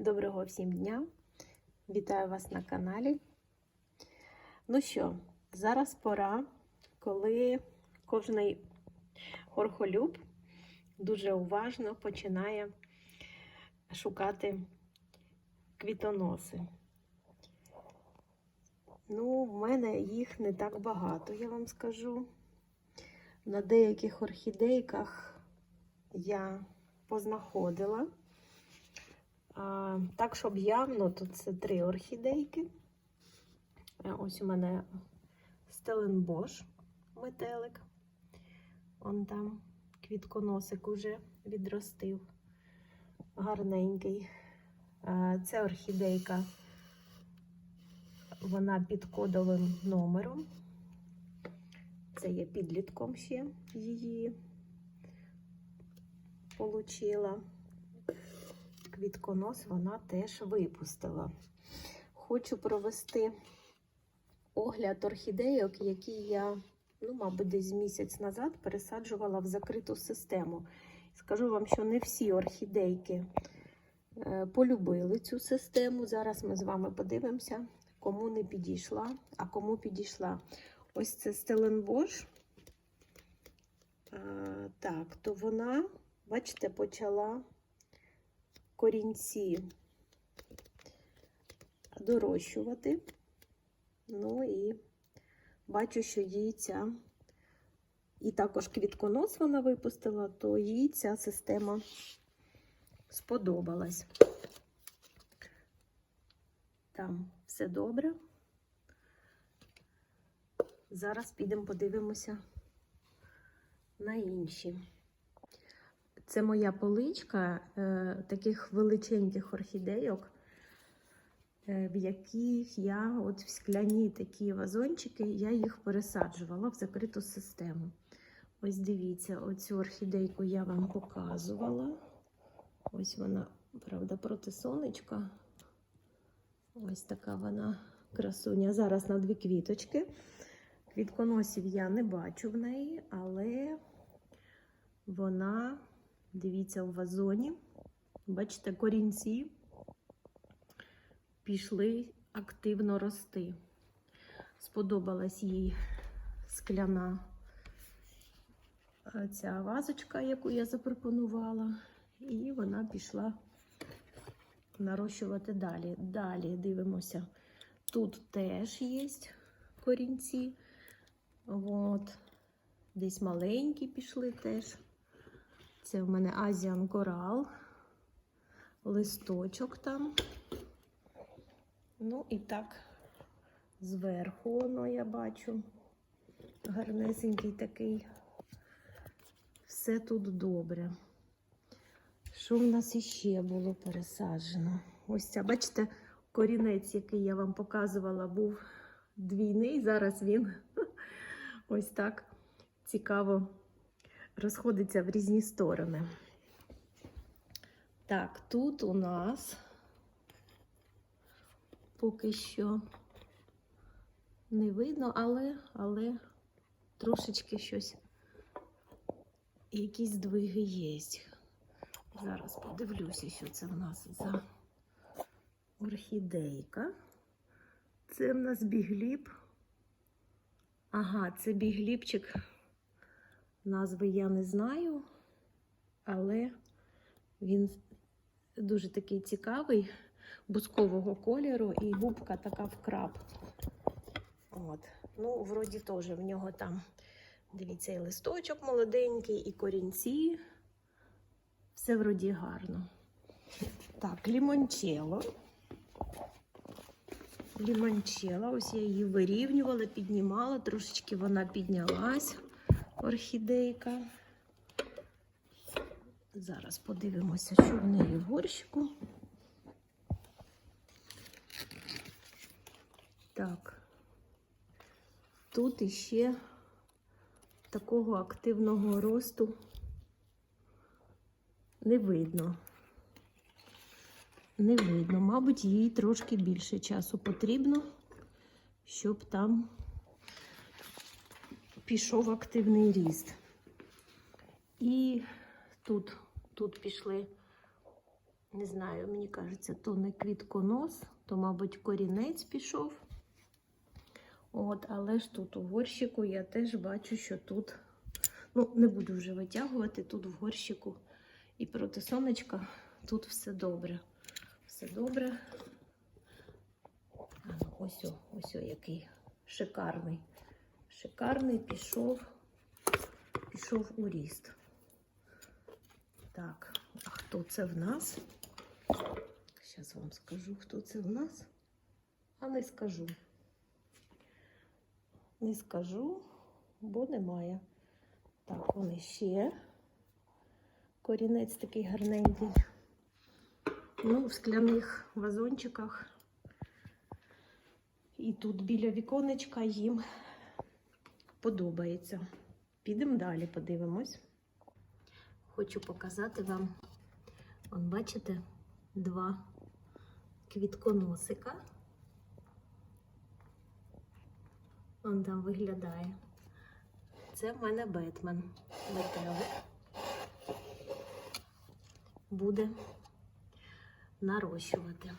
Доброго всім дня! Вітаю вас на каналі. Ну що, зараз пора, коли кожний орхолюб дуже уважно починає шукати квітоноси. Ну, в мене їх не так багато, я вам скажу. На деяких орхідейках я познаходила. Так, щоб явно, то це три орхідейки. Е, Ось у мене Стеленбош метелик. Он там квітконосик уже відростив. Гарненький. А, Це орхідейка. Вона під кодовим номером. Це я підлітком ще її получила квітконос вона теж випустила. Хочу провести огляд орхідейок, які я, ну, мабуть, десь місяць назад пересаджувала в закриту систему. Скажу вам, що не всі орхідейки е, полюбили цю систему. Зараз ми з вами подивимося, кому не підійшла, а кому підійшла. Ось це Стеленбош. Так, то вона, бачите, почала корінці дорощувати. Ну і бачу, що їй ця, і також квітконос вона випустила, то їй ця система сподобалась. Там все добре. Зараз підемо подивимося на інші. Це моя поличка е, таких величеньких орхідейок, е, в яких я от в скляні такі вазончики, я їх пересаджувала в закриту систему. Ось дивіться, оцю орхідейку я вам показувала. Ось вона, правда, проти сонечка. Ось така вона красуня. Зараз на дві квіточки. Квітконосів я не бачу в неї, але вона. Дивіться, у вазоні. Бачите, корінці пішли активно рости. Сподобалась їй скляна е, ця вазочка, яку я запропонувала, і вона пішла нарощувати далі. Далі дивимося. Тут теж є корінці. От. Десь маленькі пішли теж. Це в мене Азіан Корал, листочок там. Ну і так, зверху воно я бачу. Гарнесенький такий. Все тут добре. Що в нас іще було пересаджено? Ось ця, бачите, корінець, який я вам показувала, був двійний. Зараз він ось так цікаво розходиться в різні сторони. Так, тут у нас поки що не видно, але, але трошечки щось, якісь здвиги є. Зараз подивлюся, що це в нас за орхідейка. Це в нас бігліп. Ага, це бігліпчик. Назви я не знаю, але він дуже такий цікавий, бускового кольору, і губка така в краб. От. Ну, вроді теж в нього там, дивіться, і листочок молоденький, і корінці. Все вроді гарно. Так, лімончело. Лімончело, ось я її вирівнювала, піднімала, трошечки вона піднялась орхідейка. Зараз подивимося, що в неї в горщику. Так, тут іще такого активного росту не видно. Не видно, мабуть, їй трошки більше часу потрібно, щоб там пішов активний ріст. І тут, тут пішли Не знаю, мені кажеться, то не квітконос, то, мабуть, корінець пішов. От, але ж тут у горщику я теж бачу, що тут, ну, не буду вже витягувати, тут в горщику і проти сонечка тут все добре. Все добре. Ну, ось о, ось який шикарний. Шикарний пішов, пішов у ріст. Так, а хто це в нас? Зараз вам скажу, хто це в нас. А не скажу. Не скажу, бо немає. Так, вони ще. Корінець такий гарненький. Ну, в скляних вазончиках. І тут біля віконечка їм подобається. Підемо далі, подивимось. Хочу показати вам, он бачите, два квітконосика. Он там виглядає. Це в мене Бетмен. Метелик. Буде нарощувати.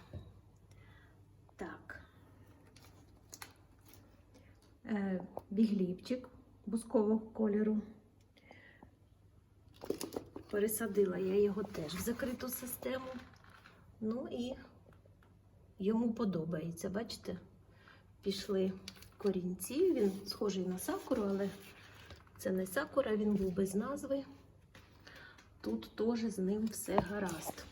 Так. Е, бігліпчик бускового кольору. Пересадила я його теж в закриту систему. Ну і йому подобається. Бачите, пішли корінці. Він схожий на сакуру, але це не сакура, він був без назви. Тут теж з ним все гаразд.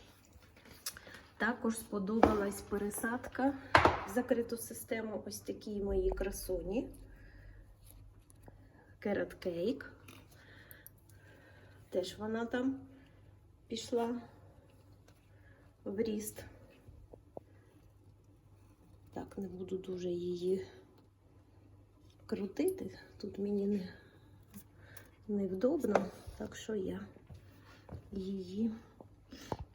Також сподобалась пересадка в закриту систему. Ось такі мої красуні. Carrot Cake. Теж вона там пішла в ріст. Так, не буду дуже її крутити. Тут мені не, невдобно, так що я її,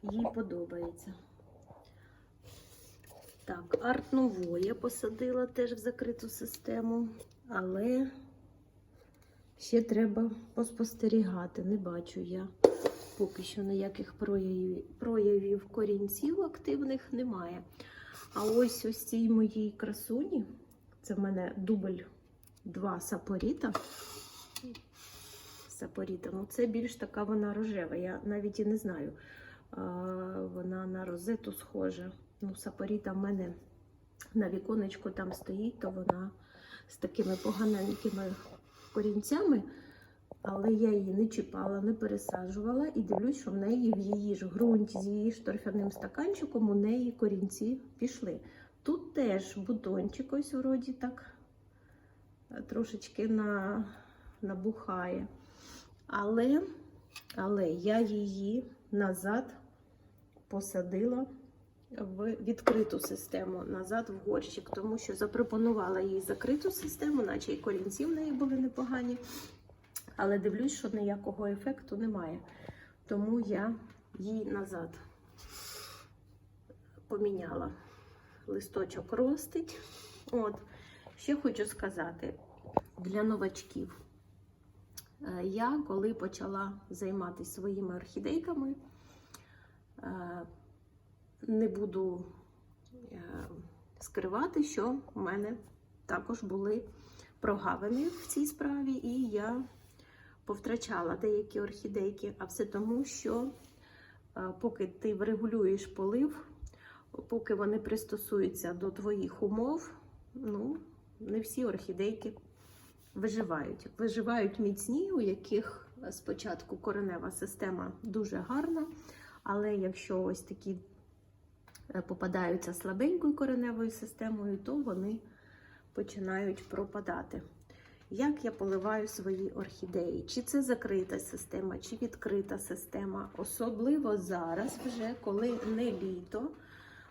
їй подобається. Так, арт ново я посадила теж в закриту систему, але ще треба поспостерігати. Не бачу я поки що ніяких проявів, проявів корінців активних немає. А ось ось цій моїй красуні, це в мене дубль 2 сапоріта. Сапоріта, ну це більш така вона рожева. Я навіть і не знаю. Вона на розету схожа. Ну, сапоріта в мене на віконечку там стоїть, то вона з такими поганенькими корінцями, але я її не чіпала, не пересаджувала і дивлюсь, що в неї в її ж ґрунті з її ж торфяним стаканчиком у неї корінці пішли. Тут теж бутончик ось вроді так е, трошечки на, набухає. Але, але я її назад посадила в відкриту систему назад в горщик, тому що запропонувала їй закриту систему, наче і корінці в неї були непогані. Але дивлюсь, що ніякого ефекту немає. Тому я їй назад поміняла. Листочок ростить. От. Ще хочу сказати для новачків. Е, Я, коли почала займатися своїми орхідейками, е, не буду е, скривати, що в мене також були прогавини в цій справі, і я повтрачала деякі орхідейки, а все тому, що е, поки ти врегулюєш полив, поки вони пристосуються до твоїх умов, ну, не всі орхідейки виживають. Виживають міцні, у яких спочатку коренева система дуже гарна, але якщо ось такі попадаються слабенькою кореневою системою, то вони починають пропадати. Як я поливаю свої орхідеї? Чи це закрита система, чи відкрита система? Особливо зараз, вже коли не літо,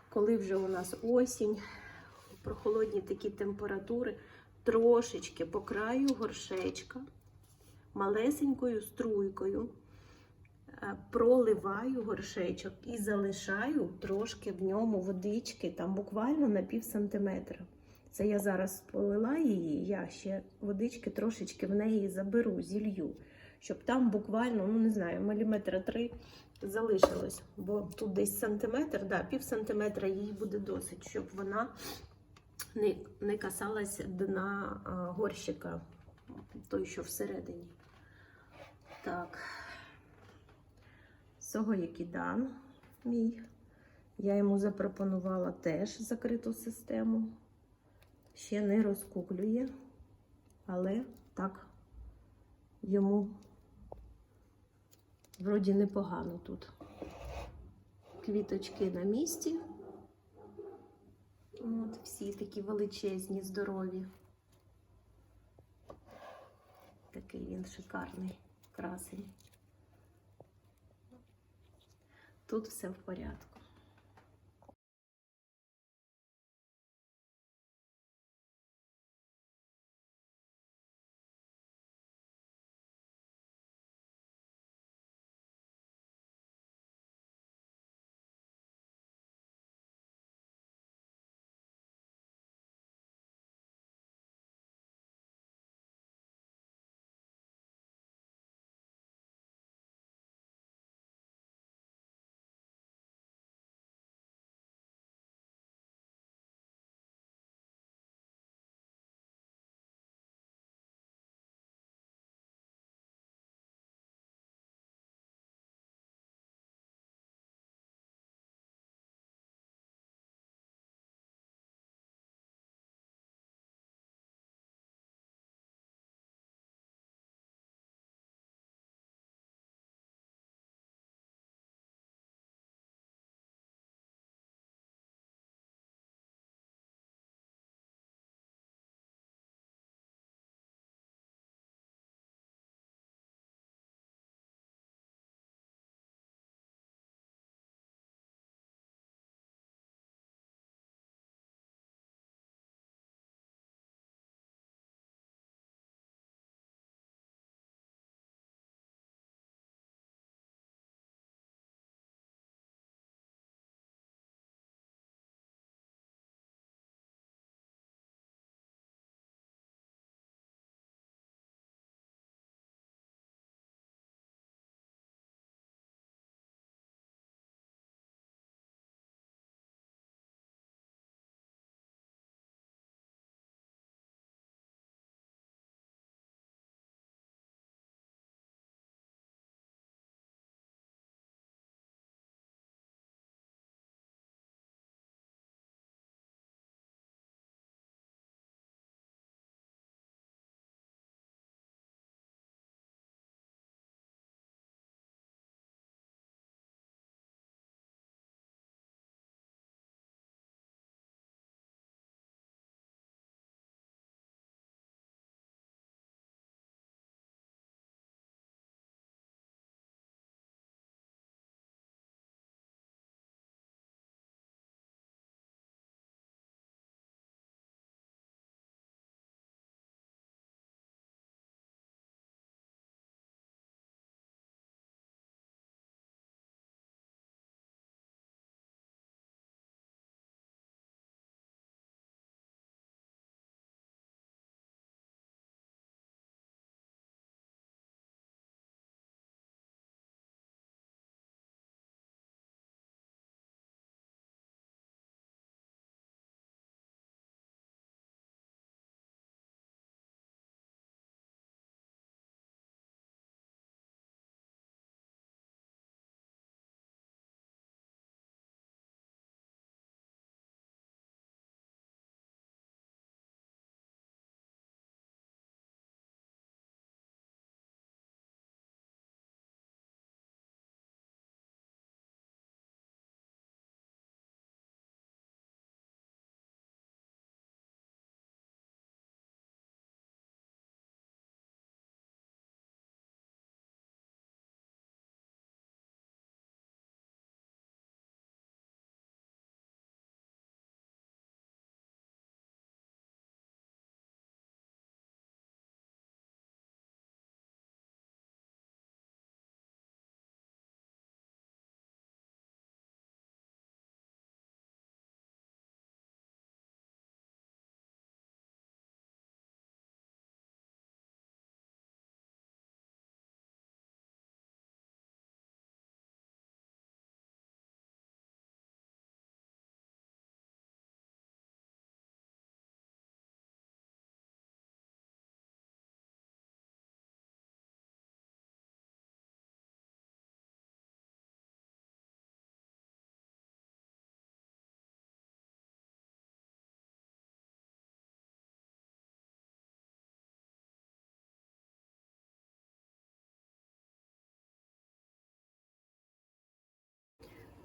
коли вже у нас осінь, прохолодні такі температури, трошечки по краю горшечка, малесенькою струйкою е, проливаю горшечок і залишаю трошки в ньому водички, там буквально на пів сантиметра. Це я зараз полила її, я ще водички трошечки в неї заберу, зілью, щоб там буквально, ну не знаю, міліметра три залишилось, бо тут десь сантиметр, да, пів сантиметра їй буде досить, щоб вона не, не касалась дна горщика, той, що всередині. Так. Согоякідан мій. Я йому запропонувала теж закриту систему. Ще не розкуклює, але так йому вроді непогано тут. Квіточки на місці. От, всі такі величезні, здорові. Такий він шикарний, красень. Тут все в порядку.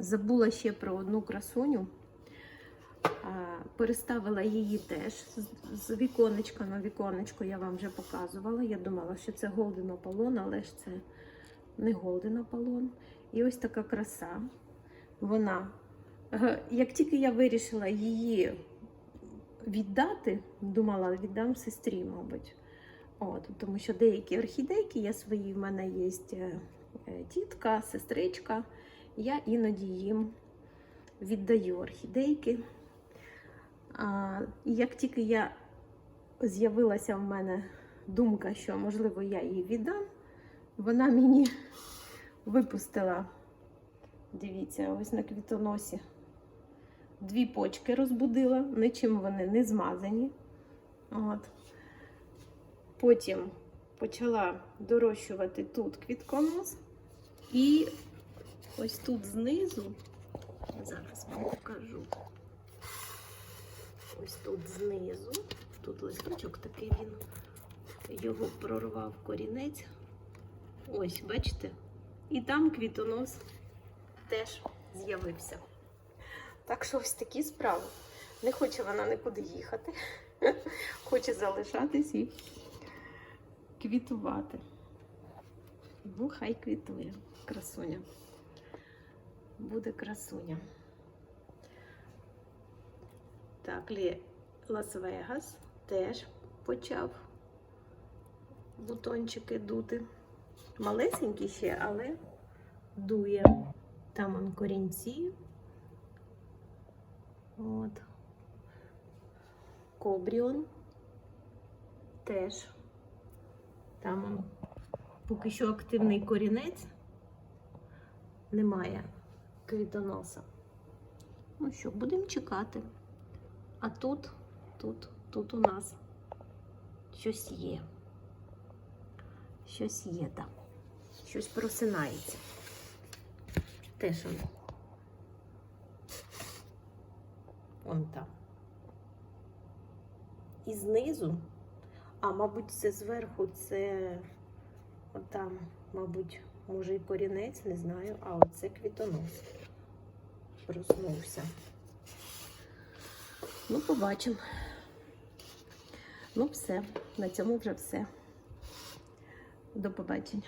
Забула ще про одну красуню. Переставила її теж з- віконечка на віконечко, я вам вже показувала. Я думала, що це Golden Apollon, але ж це не Golden Apollon. І ось така краса. Вона, е, як тільки я вирішила її віддати, думала, віддам сестрі, мабуть. От, тому що деякі орхідейки є свої, в мене є е, тітка, сестричка. Я іноді їм віддаю орхідейки. А, і як тільки я з'явилася в мене думка, що можливо я її віддам, вона мені випустила, дивіться, ось на квітоносі. Дві почки розбудила, нічим вони не змазані. От. Потім почала дорощувати тут квітконос. І ось тут знизу, зараз вам покажу. Ось тут знизу, тут листочок такий він, його прорвав корінець. Ось, бачите? І там квітонос теж з'явився. Так що ось такі справи. Не хоче вона нікуди їхати. Хоче залишатись і квітувати. Ну, хай квітує. Красуня. Буде красуня. Так, Лас-Вегас теж почав бутончики дути. Малесенькі ще, але дує. Там он корінці. От. Кобріон теж. Там он поки що активний корінець. Немає квітоноса. Ну що, будемо чекати. А тут, тут, тут у нас щось є. Щось є там. Щось просинається. Теж воно. Вон там. І знизу, а мабуть, це зверху, це отам, мабуть, може і корінець, не знаю, а оце квітонос. Проснувся. Ну, побачимо. Ну, все. На цьому вже все. До побачення.